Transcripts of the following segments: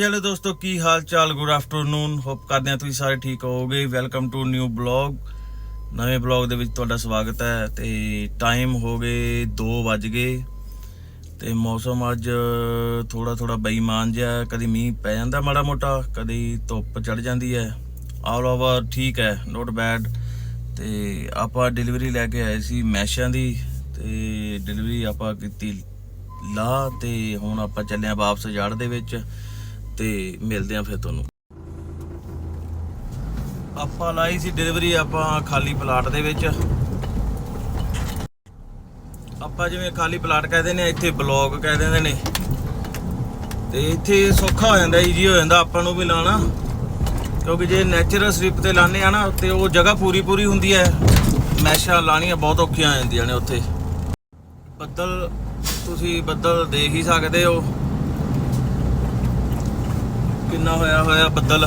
Hello ਜੀ hello ਦੋਸਤੋ, ਕੀ ਹਾਲ ਚਾਲ ਗੁੱਡ ਆਫਟਰਨੂਨ ਹੋਪ ਕਰਦੇ ਹਾਂ ਤੁਸੀਂ ਸਾਰੇ ਠੀਕ ਹੋਵੋਗੇ। ਵੈਲਕਮ ਟੂ ਨਿਊ ਬਲੌਗ ਨਵੇਂ ਬਲੌਗ ਦੇ ਵਿੱਚ ਤੁਹਾਡਾ ਸਵਾਗਤ ਹੈ। ਤੇ ਟਾਈਮ ਹੋ ਗਏ 2 ਵੱਜ ਗਏ। ਤੇ ਮੌਸਮ ਅੱਜ ਥੋੜਾ ਥੋੜਾ ਬੇਈਮਾਨ ਜਿਹਾ ਹੈ। ਕਦੀ ਮੀਂਹ ਪੈ ਜਾਂਦਾ ਮਾੜਾ ਮੋਟਾ ਕਦੀ ਧੁੱਪ ਚੜ ਜਾਂਦੀ ਹੈ। ਆਲ ਓਵਰ ਠੀਕ ਹੈ ਨੋਟ ਬੈਡ ਤੇ ਆਪਾਂ ਡਿਲੀਵਰੀ ਲੈ ਕੇ ਆਏ ਸੀ ਮੈਸ਼ਾਂ ਦੀ। ਤੇ ਡਿਲੀਵਰੀ ਆਪਾਂ ਕੀਤੀ ਲਾ। ਤੇ ਹੁਣ ਆਪਾਂ ਚੱਲੇ ਆ ਵਾਪਸ ਜੜ ਦੇ ਵਿੱਚ। ਤੇ ਮਿਲਦੇ ਆ ਫਿਰ ਤੁਹਾਨੂੰ। ਆਪਾਂ ਲਾਈ ਸੀ ਡਿਲੀਵਰੀ ਆਪਾਂ ਖਾਲੀ ਪਲਾਟ ਦੇ ਵਿੱਚ। ਆਪਾਂ ਜਿਵੇਂ ਖਾਲੀ ਪਲਾਟ ਕਹਿੰਦੇ ਨੇ ਇੱਥੇ ਬਲੌਗ ਕਹਿ ਦਿੰਦੇ ਨੇ। ਤੇ ਇੱਥੇ ਸੌਖਾ ਹੋ ਜਾਂਦਾ ਈਜੀ ਹੋ ਜਾਂਦਾ ਆਪਾਂ ਨੂੰ ਵੀ ਲਾਣਾ ਕਿਉਂਕਿ ਜੇ ਨੈਚੁਰਲ ਸਟ੍ਰਿਪ ਤੇ ਲਾਣੇ ਆ ਨਾ, ਤੇ ਉਹ ਜਗ੍ਹਾ ਪੂਰੀ ਪੂਰੀ ਹੁੰਦੀ ਹੈ। ਮੈਸ਼ਾਂ ਲਾਣੀਆਂ ਬਹੁਤ ਔਖੀਆਂ ਹੋ ਜਾਂਦੀਆਂ ਨੇ ਉੱਥੇ। ਬੱਦਲ ਤੁਸੀਂ ਬੱਦਲ ਦੇਖ ਹੀ ਸਕਦੇ ਹੋ। ਕਿੰਨਾ ਹੋਇਆ ਹੋਇਆ ਬੱਦਲ।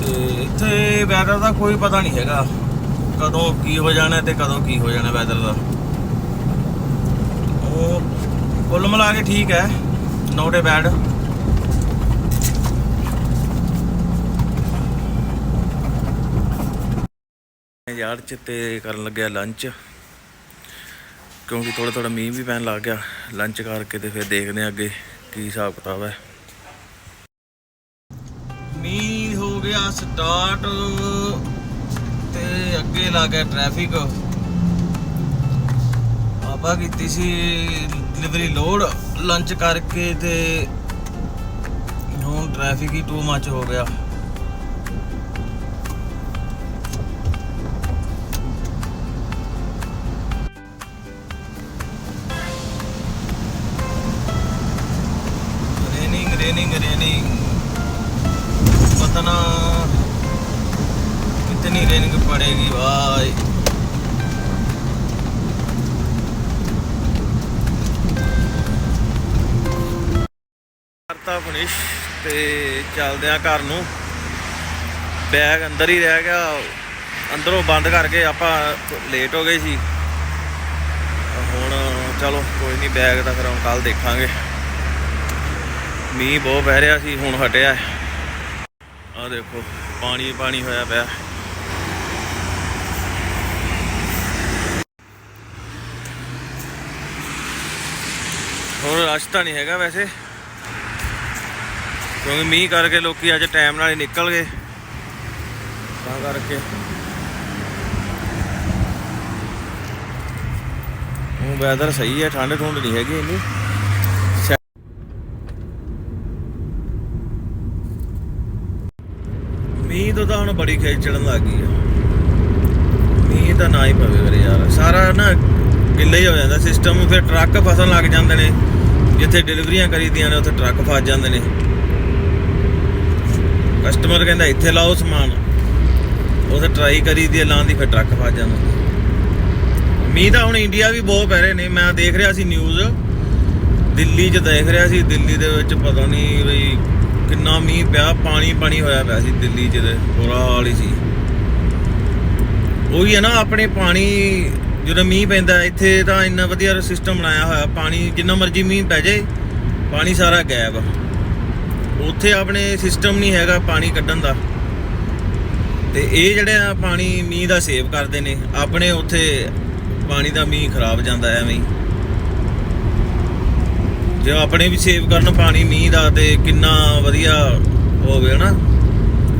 ਤੇ ਇੱਥੇ ਵੈਦਰ ਦਾ ਕੋਈ ਪਤਾ ਨਹੀਂ ਹੈਗਾ। ਕਦੋਂ ਕੀ ਹੋ ਜਾਣਾ ਤੇ ਕਦੋਂ ਕੀ ਹੋ ਜਾਣਾ ਵੈਦਰ ਦਾ। ਉਹ ਕੁੱਲ ਮਿਲਾ ਕੇ ਠੀਕ ਹੈ। ਨੋਟ ਏ ਬੈਡ ਯਾਰ ਚ ਤੇ ਕਰਨ ਲੱਗਿਆ ਲੰਚ ਕਿਉਂਕਿ ਥੋੜਾ ਥੋੜਾ ਮੀਂਹ ਵੀ ਪੈਣ ਲੱਗ ਗਿਆ। ਲੰਚ ਕਰਕੇ ਤੇ ਫਿਰ ਦੇਖਦੇ ਆ ਅੱਗੇ ਕੀ ਹਿਸਾਬ ਕਿਤਾਬ ਹੈ। ਗਿਆ ਸਟਾਰਟ ਤੇ ਅੱਗੇ ਲੱਗ ਗਿਆ ਟ੍ਰੈਫਿਕ ਆਪਾਂ ਕੀਤੀ ਸੀ ਡਿਲੀਵਰੀ ਲੋਡ ਲੰਚ ਕਰਕੇ ਤੇ ਹੁਣ ਟ੍ਰੈਫਿਕ ਹੀ ਟੂ ਮੱਚ ਹੋ ਗਿਆ। ਕਰਤਾ ਤੇ ਚੱਲਦੇ ਆ ਘਰ ਨੂੰ। ਬੈਗ ਅੰਦਰ ਹੀ ਰਹਿ ਗਿਆ। ਅੰਦਰੋਂ ਬੰਦ ਕਰਕੇ ਆਪਾਂ ਲੇਟ ਹੋ ਗਏ ਸੀ। ਹੁਣ ਚਲੋ ਕੋਈ ਨਹੀਂ, ਬੈਗ ਤਾਂ ਫਿਰ ਹੁਣ ਕੱਲ ਦੇਖਾਂਗੇ। ਮੀਂਹ ਬਹੁਤ ਪੈ ਰਿਹਾ ਸੀ, ਹੁਣ ਹਟਿਆ। ਆ ਦੇਖੋ, ਪਾਣੀ ਪਾਣੀ ਹੋਇਆ ਪਿਆ। ਹੋਰ ਰਸ਼ ਤਾਂ ਨਹੀਂ ਹੈਗਾ ਵੈਸੇ। ਕਿਉਂਕਿ ਮੀਂਹ ਕਰਕੇ ਲੋਕੀ ਅੱਜ ਟਾਈਮ ਨਾਲ ਹੀ ਨਿਕਲ ਗਏ। ਤਾਂ ਕਰਕੇ। ਉਹ ਵੈਦਰ ਸਹੀ ਹੈ, ਠੰਡ ਠੁੰਡ ਨਹੀਂ ਹੈਗੀ ਇੰਨੀ। ਮੀਂਹ ਤੋਂ ਤਾਂ ਹੁਣ ਬੜੀ ਖੇਚ ਚੜਨ ਲੱਗ ਗਈ ਆ। ਮੀਂਹ ਤਾਂ ਨਾ ਹੀ ਪਵੇ ਵੀਰੇ ਯਾਰ। ਸਾਰਾ ਨਾ ਗਿੱਲਾ ਹੀ ਹੋ ਜਾਂਦਾ। ਸਿਸਟਮ ਫਿਰ ਟਰੱਕ ਫਸਣ ਲੱਗ ਜਾਂਦੇ ਨੇ। ਜਿੱਥੇ ਡਿਲੀਵਰੀਆਂ ਕਰੀਦੀਆਂ ਨੇ, ਉੱਥੇ ਟਰੱਕ ਫਸ ਜਾਂਦੇ ਨੇ। ਕਸਟਮਰ ਕਹਿੰਦਾ, ਇੱਥੇ ਲਾਓ ਸਮਾਨ। ਉੱਥੇ ਟਰਾਈ ਕਰੀ ਦੀ ਲਾਉਣ ਦੀ ਫਿਰ ਟਰੱਕ ਫਸ ਜਾਂਦਾ। ਮੀਂਹ ਤਾਂ ਹੁਣ ਇੰਡੀਆ ਵੀ ਬਹੁਤ ਪੈ ਰਹੇ ਨੇ। ਮੈਂ ਦੇਖ ਰਿਹਾ ਸੀ ਨਿਊਜ਼ ਦਿੱਲੀ 'ਚ ਦੇਖ ਰਿਹਾ ਸੀ। ਦਿੱਲੀ ਦੇ ਵਿੱਚ ਪਤਾ ਨਹੀਂ ਵੀ ਕਿੰਨਾ ਮੀਂਹ ਪਿਆ, ਪਾਣੀ ਪਾਣੀ ਹੋਇਆ ਪਿਆ ਸੀ ਦਿੱਲੀ 'ਚ ਤੇ, ਬੁਰਾ ਹਾਲ ਹੀ ਸੀ। ਉਹੀ ਹੈ ਨਾ, ਆਪਣੇ ਪਾਣੀ ਜਦੋਂ ਮੀਂਹ ਪੈਂਦਾ, ਇੱਥੇ ਤਾਂ ਇੰਨਾ ਵਧੀਆ ਸਿਸਟਮ ਬਣਾਇਆ ਹੋਇਆ। ਪਾਣੀ, ਜਿੰਨਾ ਮਰਜ਼ੀ ਮੀਂਹ ਪੈ ਜਾਏ, ਪਾਣੀ ਸਾਰਾ ਗਾਇਬ ਆ। ਉੱਥੇ ਆਪਣੇ ਸਿਸਟਮ ਨਹੀਂ ਹੈਗਾ ਪਾਣੀ ਕੱਢਣ ਦਾ। ਤੇ ਇਹ ਜਿਹੜੇ ਆ ਪਾਣੀ, ਮੀਂਹ ਦਾ ਸੇਵ ਕਰਦੇ ਨੇ। ਆਪਣੇ ਉੱਥੇ ਪਾਣੀ ਦਾ ਮੀਂਹ ਖਰਾਬ ਜਾਂਦਾ ਐਵੇਂ ਹੀ। ਜੇ ਆਪਣੇ ਵੀ ਸੇਵ ਕਰਨ ਪਾਣੀ ਮੀਂਹ ਦਾ ਤੇ ਕਿੰਨਾ ਵਧੀਆ ਹੋਵੇ ਹਨਾ।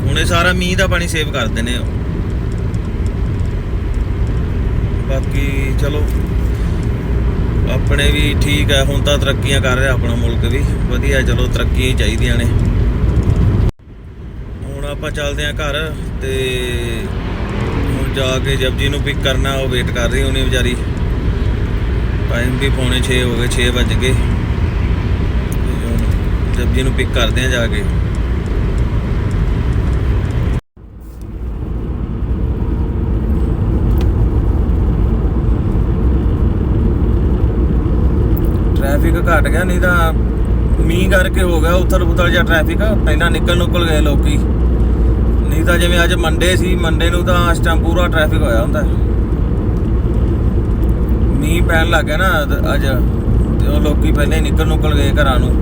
ਹੁਣ ਇਹ ਸਾਰਾ ਮੀਂਹ ਦਾ ਪਾਣੀ ਸੇਵ ਕਰਦੇ ਨੇ ਬਾਕੀ ਚਲੋ। ਆਪਣੇ ਵੀ ਠੀਕ ਹੈ ਹੁਣ ਤਾਂ ਤਰੱਕੀਆਂ ਕਰ ਰਿਹਾ ਆਪਣਾ ਮੁਲਕ ਵੀ। ਵਧੀਆ, ਚਲੋ ਤਰੱਕੀਆਂ ਹੀ ਚਾਹੀਦੀਆਂ ਨੇ। ਹੁਣ ਆਪਾਂ ਚੱਲਦੇ ਆਂ ਘਰ ਤੇ ਹੁਣ ਜਾ ਕੇ ਜਪਜੀ ਨੂੰ ਪਿਕ ਕਰਨਾ, ਉਹ ਵੇਟ ਕਰ ਰਹੀ ਹੋਣੀ ਵਿਚਾਰੀ। ਟਾਈਮ ਵੀ ਪੌਣੇ 6 ਹੋ ਗਏ 6 ਵੱਜ ਗਏ। ਜਪਜੀ ਨੂੰ ਪਿਕ ਕਰਦੇ ਆਂ ਜਾ ਕੇ। ਟ੍ਰੈਫਿਕ ਘਟ ਗਿਆ, ਨਹੀਂ ਤਾਂ ਮੀਂਹ ਕਰਕੇ ਹੋ ਗਿਆ ਉਥਲ ਪੁਥਲ ਜਿਹਾ ਟ੍ਰੈਫਿਕ ਪਹਿਲਾਂ ਨਿਕਲ ਨੁਕਲ ਗਏ ਲੋਕੀ। ਨਹੀਂ ਤਾਂ ਜਿਵੇਂ ਅੱਜ ਮੰਡੇ ਸੀ ਮੰਡੇ ਨੂੰ ਤਾਂ ਇਸ ਟਾਈਮ ਪੂਰਾ ਟ੍ਰੈਫਿਕ ਹੋਇਆ ਹੁੰਦਾ। ਮੀਂਹ ਪੈਣ ਲੱਗ ਗਿਆ ਨਾ ਅੱਜ ਤੇ ਉਹ ਲੋਕੀ ਪਹਿਲੇ ਨਿਕਲ ਨੁਕਲ ਗਏ ਘਰਾਂ ਨੂੰ।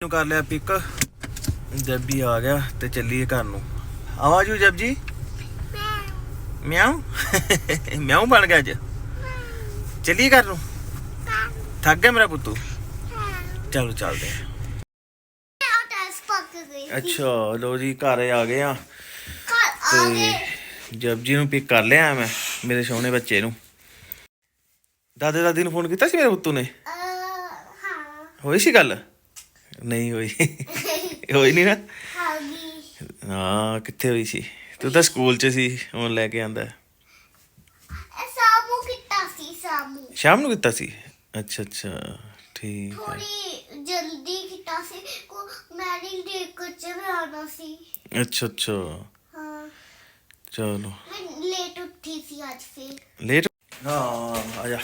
ਨੂੰ ਕਰ ਲਿਆ ਪਿਕ ਜੱਬੀ ਆ ਗਿਆ ਤੇ ਚੱਲੀਏ ਘਰ ਨੂੰ। ਆਵਾਜ਼ ਜੱਬ ਜੀ? ਮਿਆਉ? ਮਿਆਉ ਬਣ ਗਿਆ ਅੱਜ। ਚੱਲੀਏ ਘਰ ਨੂੰ? ਥੱਕ ਗਿਆ ਮੇਰਾ ਪੁੱਤੂ? ਚਲੋ ਚੱਲਦੇ ਆ ਅੱਛਾ ਲੋ ਜੀ ਘਰ ਆ ਗਏ ਆ ਤੇ ਜਬ ਜੀ ਨੂੰ ਪਿਕ ਕਰ ਲਿਆ ਮੈਂ ਮੇਰੇ ਸੋਹਣੇ ਬੱਚੇ ਨੂੰ। ਦਾਦੇ ਦਾਦੀ ਨੂੰ ਫੋਨ ਕੀਤਾ ਸੀ ਮੇਰੇ ਪੁੱਤੂ ਨੇ? ਹੋਈ ਸੀ ਗੱਲ? ਨਹੀਂ ਹੋਈ। ਹੋਈ ਨਹੀਂ ਨਾ? ਹਾਂ ਕਿੱਥੇ ਹੋਈ ਸੀ? ਤੂੰ ਤਾਂ ਸਕੂਲ 'ਚ ਸੀ ਹੁਣ ਲੈ ਕੇ ਆਂਦਾ। ਸ਼ਾਮ ਨੂੰ ਕੀਤਾ ਸੀ? ਅੱਛਾ ਅੱਛਾ ਠੀਕ ਹੈ। ਥੋੜੀ ਜਲਦੀ ਕੀਤਾ ਸੀ ਕੋ ਮੈਰਿਜ ਡੇ ਕੁਝ ਬਣਾਉਣਾ ਸੀ। ਅੱਛਾ ਅੱਛਾ। ਹਾਂ। ਚਲੋ। ਮੈਂ ਲੇਟ ਉੱਠੀ ਸੀ ਅੱਜ ਫਿਰ। ਲੇਟ? ਹਾਂ ਆ ਜਾ।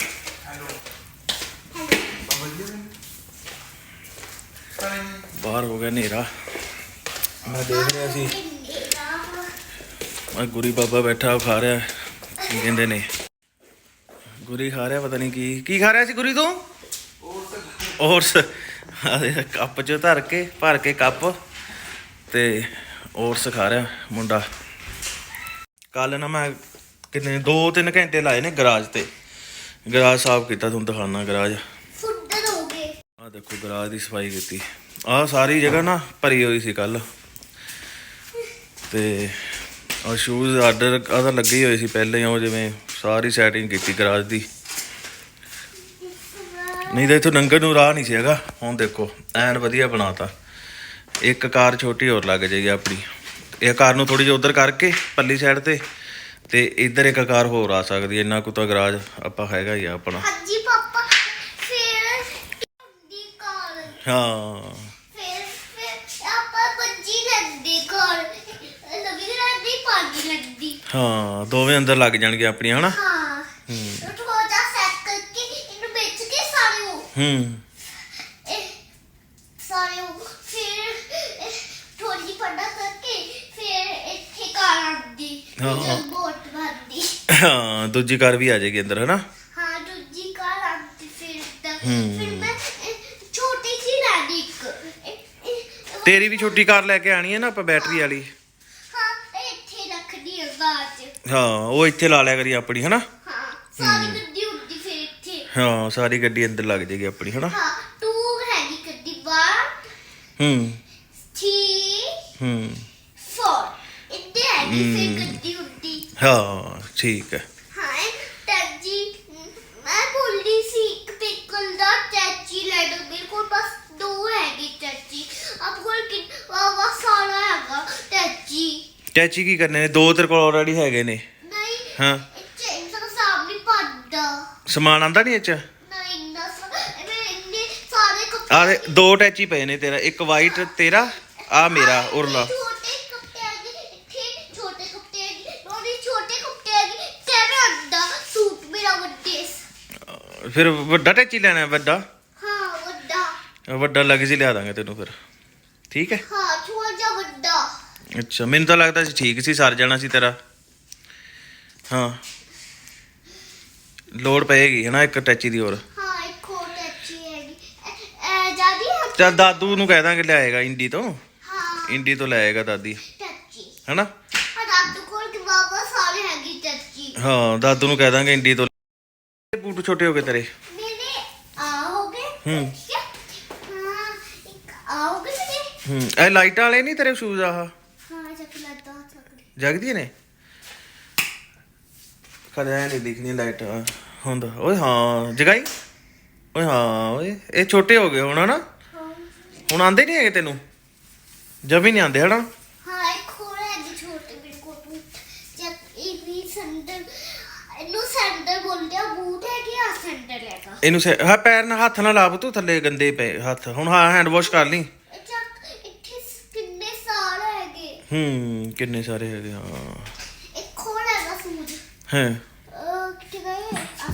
ਬਾਹਰ ਹੋ ਗਿਆ ਹਨੇਰਾ। ਮੈਂ ਦੇਖ ਰਿਹਾ ਸੀ। ਮੈਂ ਗੁਰੀ ਬਾਬਾ ਬੈਠਾ ਖਾ ਰਿਹਾ। ਕੀ ਕਹਿੰਦੇ ਨੇ? ਗੁਰੀ ਖਾ ਰਿਹਾ ਪਤਾ ਨਹੀਂ ਕੀ। ਕੀ ਖਾ ਰਿਹਾ ਸੀ ਗੁਰੀ ਤੂੰ? ਓਟਸ। ਆਹ ਕੱਪ ਚ ਧਰ ਕੇ ਭਰ ਕੇ ਕੱਪ ਤੇ ਓਟਸ ਖਾ ਰਿਹਾ ਮੁੰਡਾ। ਕੱਲ ਨਾ ਮੈਂ ਕਿੰਨੇ 2-3 ਘੰਟੇ ਲਾਏ ਨੇ ਗਰਾਜ ਤੇ। ਗਰਾਜ ਸਾਫ਼ ਕੀਤਾ ਤੁਹਾਨੂੰ ਦਿਖਾਣਾ ਗਰਾਜ। ਫੁੱਟਰ ਹੋ ਗਏ। ਆ ਦੇਖੋ ਗਰਾਜ ਦੀ ਸਫ਼ਾਈ ਕੀਤੀ। ਆ ਸਾਰੀ ਜਗ੍ਹਾ ਨਾ ਭਰੀ ਹੋਈ ਸੀ ਕੱਲ ਤੇ ਆ ਸ਼ੂਜ਼ ਆਰਡਰ ਆ ਤਾਂ ਲੱਗੇ ਹੀ ਹੋਏ ਸੀ ਪਹਿਲੇ ਹੀ ਉਹ ਜਿਵੇਂ ਸਾਰੀ ਸੈਟਿੰਗ ਕੀਤੀ ਗਰਾਜ ਦੀ। ਨਹੀਂ ਤਾਂ ਇੱਥੋਂ ਨੰਗਰ ਨੂੰ ਰਾਹ ਨਹੀਂ ਸੀ ਹੈਗਾ। ਹੁਣ ਦੇਖੋ ਐਨ ਵਧੀਆ ਬਣਾਤਾ। ਇੱਕ ਕਾਰ ਛੋਟੀ ਹੋਰ ਲੱਗ ਜਾਏਗੀ ਆਪਣੀ। ਇਹ ਕਾਰ ਨੂੰ ਥੋੜੀ ਜਿਹੀ ਉਧਰ ਕਰਕੇ ਪੱਲੀ ਸਾਈਡ ਤੇ ਤੇ ਇੱਧਰ ਇੱਕ ਕਾਰ ਹੋਰ ਆ ਸਕਦੀ ਹੈ। ਇੰਨਾ ਕੁ ਤਾਂ ਗਰਾਜ ਆਪਾਂ ਹੈਗਾ ਹੀ ਆ ਆਪਣਾ। ਹਾਂਜੀ ਪਾਪਾ ਫਿਰ ਦੀ ਕਾਰ ਹਾਂ। ਫਿਰ ਫਿਰ ਆਪਾਂ ਬੱਜੀ ਲੈਂਦੇ ਕਾਰ ਪਾਜੀ ਹਾਂ ਦੋਵੇਂ ਅੰਦਰ ਲੱਗ ਜਾਣਗੇ ਆਪਣੀਆਂ ਹਨਾ? ਹਾਂ। ਥੋੜਾ ਜਿਹਾ ਸੈੱਟ ਕਰਕੇ ਇਹਨੂੰ ਵੇਚ ਕੇ ਸਾਰੇ ਉਹ। ਹੂੰ। ਇਹ ਸਾਰੇ ਉਹ ਫਿਰ ਥੋੜੀ ਪੜਦਾ ਕਰਕੇ ਫਿਰ ਇੱਥੇ ਕਾਰ ਆਉਂਦੀ ਹਾਂ। ਬੋਟ ਬਣਦੀ ਹਾਂ ਦੂਜੀ ਕਾਰ ਵੀ ਆ ਜਾਏਗੀ ਅੰਦਰ ਹਨਾ? ਹਾਂ ਦੂਜੀ ਕਾਰ ਆਉਂਦੀ ਫਿਰ। ਹੂੰ। ਫਿਰ ਮੈਂ ਇਹ, ਛੋਟੀ ਜਿਹੀ ਲੈਣੀ ਇੱਕ। ਇਹ- ਇਹ- ਤੇਰੀ ਵੀ ਛੋਟੀ ਕਾਰ ਲੈ ਕੇ ਆਣੀ ਹੈ ਨਾ ਆਪਾਂ ਬੈਟਰੀ ਵਾਲੀ ਹਾਂ ਇਹ ਇੱਥੇ ਰੱਖਦੀ ਹੈ ਬਾਅਦ ਹਾਂ ਉਹ ਇੱਥੇ ਲਾ ਲਿਆ ਕਰੀ ਆਪਣੀ ਹਨਾ? ਹਾਂ ਸਾਰੀ ਗੱਡੀ ਹੁੰਦੀ ਫਿਰ ਇੱਥੇ। ਹਾਂ ਸਾਰੀ ਗੱਡੀ ਅੰਦਰ ਲੱਗ ਜਾਏਗੀ ਆਪਣੀ ਹਨਾ? ਹਾਂ ਟੂ ਹੈਗੀ ਗੱਡੀ 1 ਹੂੰ। 3 ਹੂੰ। 4 ਇੱਥੇ ਹੈਗੀ ਫਿਰ ਗੱਡੀ ਹੁੰਦੀ ਹਾਂ ਠੀਕ ਹਾਂ ਟੈਚੀ ਮੈਂ ਬੋਲਦੀ ਸੀ ਇੱਕ ਪਿਕਲ ਦਾ ਟੈਚੀ ਲੈ ਦੋ ਮੇਰੇ ਕੋਲ ਬਸ ਦੋ ਹੈਗੇ ਟੈਚੀ ਆਪ ਕੋਲ ਕਿ ਵਾ ਸਾਰਾ ਹੈਗਾ ਟੈਚੀ ਕੀ ਕਰਨੇ ਨੇ? ਦੋ ਤੇਰੇ ਕੋਲ ਆਲਰੇਡੀ ਹੈਗੇ ਨੇ। ਨਹੀਂ ਹਾਂ। ਇੱਥੇ ਇੰਨਾ ਪੜਦਾ ਸਮਾਨ ਆਂਦਾ ਨਹੀਂ ਇਹ ਚ ਨਹੀਂ ਇੰਨਾ ਸਾ- ਮੈਂ ਇੰਨੇ ਸਾਰੇ ਕੱਪੜੇ ਆ ਦੇ ਦੋ ਟੈਚੀ ਪਏ ਨੇ ਤੇਰਾ ਇੱਕ ਵਾਈਟ ਤੇਰਾ ਆ ਮੇਰਾ ਉਰਲਾ। ਛੋਟੇ ਕੱਪੜੇ ਇੱਥੇ ਛੋਟੇ ਕੱਪੜੇ ਛੋਟੇ ਕੱਪੜੇ ਸੂਟ ਮੇਰਾ ਵੱਡੇ ਫਿਰ ਵੱਡਾ ਟੈਚੀ ਲੈਣਾ ਹੈ, ਵੱਡਾ? ਹਾਂ ਵੱਡਾ। ਵੱਡਾ ਲੱਗ ਜੀ ਲਿਆ ਦਾਂਗੇ ਤੈਨੂੰ ਫਿਰ। ਠੀਕ ਹੈ? ਹਾਂ ਜਿਹਾ ਵੱਡਾ। ਅੱਛਾ ਮੈਨੂੰ ਤਾਂ ਲੱਗਦਾ ਸੀ ਠੀਕ ਸੀ ਸਰ ਜਾਣਾ ਸੀ ਤੇਰਾ। ਹਾਂ। ਲੋੜ ਪਏਗੀ ਹਨਾ ਇੱਕ ਟੈਚੀ ਦੀ ਹੋਰ। ਹਾਂ ਇੱਕ ਹੋਰ ਟੈਚੀ ਹੈਗੀ। ਐ ਜਾਦੀ ਚੱਲ ਦਾਦੂ ਨੂੰ ਕਹਿ ਦਾਂਗੇ ਲਿਆਏਗਾ ਇੰਡੀ ਤੋਂ। ਹਾਂ। ਇੰਡੀ ਤੋਂ ਲਿਆਏਗਾ ਦਾਦੀ। ਟੈਚੀ। ਹਨਾ? ਆ ਦਾਦੂ ਕੋਲ ਕਿ ਬਾਬਾ ਸਾਰੇ ਹੈਗੀ ਟੈਚੀ। ਹਾਂ ਦਾਦੂ ਨੂੰ ਕਹਿ ਦਾਂਗੇ ਇੰਡੀ ਤੋਂ। ਬੂਟ ਛੋਟੇ ਹੋ ਗਏ ਤੇਰੇ। ਮੇਰੇ ਆ ਹੋ ਗਏ। ਹੂੰ। ਇੱਕ ਆ ਹੋ ਗਏ ਹੂੰ ਇਹ ਲਾਈਟਾਂ ਵਾਲੇ ਨਹੀਂ ਤੇਰੇ ਸ਼ੂਜ਼ ਆਹ? ਜਗਦੀਆਂ ਨੇ? ਕਦੇ ਐ ਨਹੀਂ ਦਿਖਣੀ ਲਾਈਟ ਹੁੰਦਾ। ਓਏ ਹਾਂ ਜਗਾਈ? ਓਏ ਹਾਂ ਓਏ। ਇਹ ਛੋਟੇ ਹੋ ਗਏ ਹੁਣ ਹਨਾ? ਹਾਂ। ਹੁਣ ਆਂਦੇ ਨਹੀਂ ਹੈਗੇ ਤੈਨੂੰ? ਜਮੀ ਨਹੀਂ ਆਂਦੇ ਹਨਾ? ਹਾਂ ਇੱਕ ਹੋਰ ਹੈਗੀ ਛੋਟੇ ਮੇਰੇ ਕੋਲ ਬੂਟ। ਜਦ ਇਹ ਵੀ ਸੰਡਲ ਇਹਨੂੰ ਸੰਡਲ ਬੋਲਦੇ ਆ ਬੂਟ ਹੈਗੇ ਆ ਸੰਡਲ ਹੈਗਾ? ਇਹਨੂੰ ਸੇ- ਹਾਂ ਪੈਰ ਨਾਲ ਹੱਥ ਨਾਲ ਲਾਭ ਤੂੰ ਥੱਲੇ ਗੰਦੇ ਪਏ ਹੱਥ। ਹੁਣ ਹਾਂ ਹੈਂਡ ਵਾਸ਼ ਕਰ ਲਈ ਇਹ ਚੱਕ ਇੱਥੇ ਸ- ਕਿੰਨੇ ਸਾਲ ਹੈਗੇ ਹੂੰ ਕਿੰਨੇ ਸਾਰੇ ਹੈਗੇ ਹਾਂ। ਇੱਕ ਹੋਰ ਹੈਗਾ ਹੈ? ਅਹ, ਕਿੱਥੇ ਗਏ ਆ,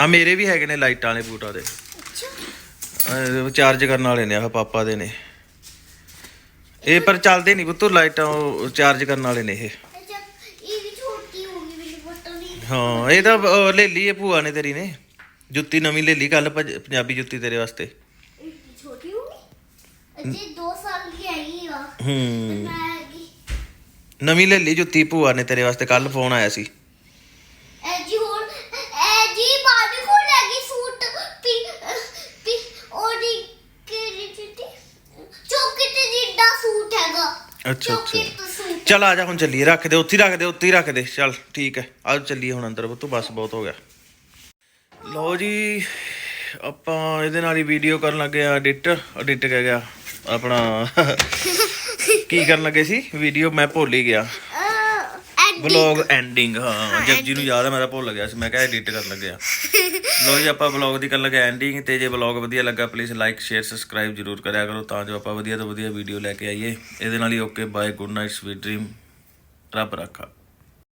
ਆ ਮੇਰੇ ਵੀ ਹੈਗੇ ਨੇ ਲਾਈਟਾਂ ਵਾਲੇ ਬੂਟ ਆਦੇ ਅੱਛਾ। ਚਾਰਜ ਕਰਨ ਵਾਲੇ ਨੇ ਆਹ ਪਾਪਾ ਦੇ ਨੇ। ਇਹ ਪਰ ਚੱਲਦੇ ਨਹੀਂ ਪੁੱਤੂ ਲਾਈਟਾਂ ਉਹ ਚਾਰਜ ਕਰਨ ਵਾਲੇ ਨੇ ਇਹ। ਚੱਕ ਇਹ ਵੀ ਛੋਟੀ ਹੋ ਗਈ ਮੈਨੂੰ ਪਤਾ ਨਹੀਂ ਹਾਂ ਇਹ ਤਾਂ ਅਹ, ਲੈ ਲਈ ਇਹ ਭੂਆ ਨੇ ਤੇਰੀ ਨੇ। ਜੁੱਤੀ ਨਵੀਂ ਲੈ ਲਈ ਕੱਲ ਪੰਜਾਬੀ ਜੁੱਤੀ ਤੇਰੇ ਵਾਸਤੇ। ਇਹ ਛੋਟੀ ਹੋ ਗਈ ਅਜੇ 2 ਸਾਲ ਦੀ ਹੈਗੀ ਆ। ਹੂੰ। ਮੈਂ ਨਵੀਂ ਲੈ ਲਈ ਜੁੱਤੀ ਭੂਆ ਨੇ ਤੇਰੇ ਵਾਸਤੇ ਕੱਲ ਫੋਨ ਆਇਆ ਸੀ। ਇਹ ਜੀ ਹੁਣ ਇਹ ਜੀ ਬਾਬੀ ਕੋਲ ਲੱਗੀ ਸੂਟ। ਪੀ ਪੀ ਉਹਦੀ ਕਿਹੜੀ ਚਿੱਟੀ ਚੌਕੀ ਤੇ ਜਿੱਡਾ ਸੂਟ ਹੈਗਾ। ਅੱਛਾ, ਚੌਕੀ ਅੱਛਾ। ਤੇ ਸੂਟ। ਚੱਲ ਆ ਜਾ ਹੁਣ ਚੱਲੀਏ ਰੱਖ ਦੇ ਉੱਥੇ ਹੀ ਰੱਖ ਦੇ ਉੱਥੇ ਹੀ ਰੱਖ ਦੇ। ਚੱਲ ਠੀਕ ਹੈ ਆ ਚੱਲੀਏ ਹੁਣ ਅੰਦਰ ਤੂੰ ਬਸ ਬਹੁਤ ਹੋ ਗਿਆ। ਲਓ ਜੀ ਆਪਾਂ ਇਹਦੇ ਨਾਲ ਹੀ ਵੀਡੀਓ ਕਰਨ ਲੱਗੇ ਆ ਐਡਿਟ ਐਡਿਟ ਕਹਿ ਗਿਆ। ਆਪਣਾ ਕੀ ਕਰਨ ਲੱਗੇ ਸੀ? ਵੀਡੀਓ ਮੈਂ ਭੁੱਲ ਹੀ ਗਿਆ। ਵਲੌਗ ਐਂਡਿੰਗ ਹਾਂ ਜਗਜੀ ਨੂੰ ਯਾਦ ਹੈ ਮੈਂ ਤਾਂ ਭੁੱਲ ਗਿਆ ਸੀ ਮੈਂ ਕਿਹਾ ਐਡਿਟ ਕਰਨ ਲੱਗਿਆ ਲੋ ਜੀ ਆਪਾਂ ਵਲੌਗ ਦੀ ਕਰਨ ਲੱਗੇ ਐਂਡਿੰਗ ਤੇ ਜੇ ਵਲੌਗ ਵਧੀਆ ਲੱਗਾ ਪਲੀਜ਼ ਲਾਈਕ ਸ਼ੇਅਰ ਸਬਸਕ੍ਰਾਈਬ ਜਰੂਰ ਕਰਿਆ ਕਰੋ ਤਾਂ ਜੋ ਆਪਾਂ ਵਧੀਆ ਤੋਂ ਵਧੀਆ ਵੀਡੀਓ ਲੈ ਕੇ ਆਈਏ। ਇਹਦੇ ਨਾਲ ਹੀ okay bye good night sweet dream ਰੱਬ ਰੱਖਾ।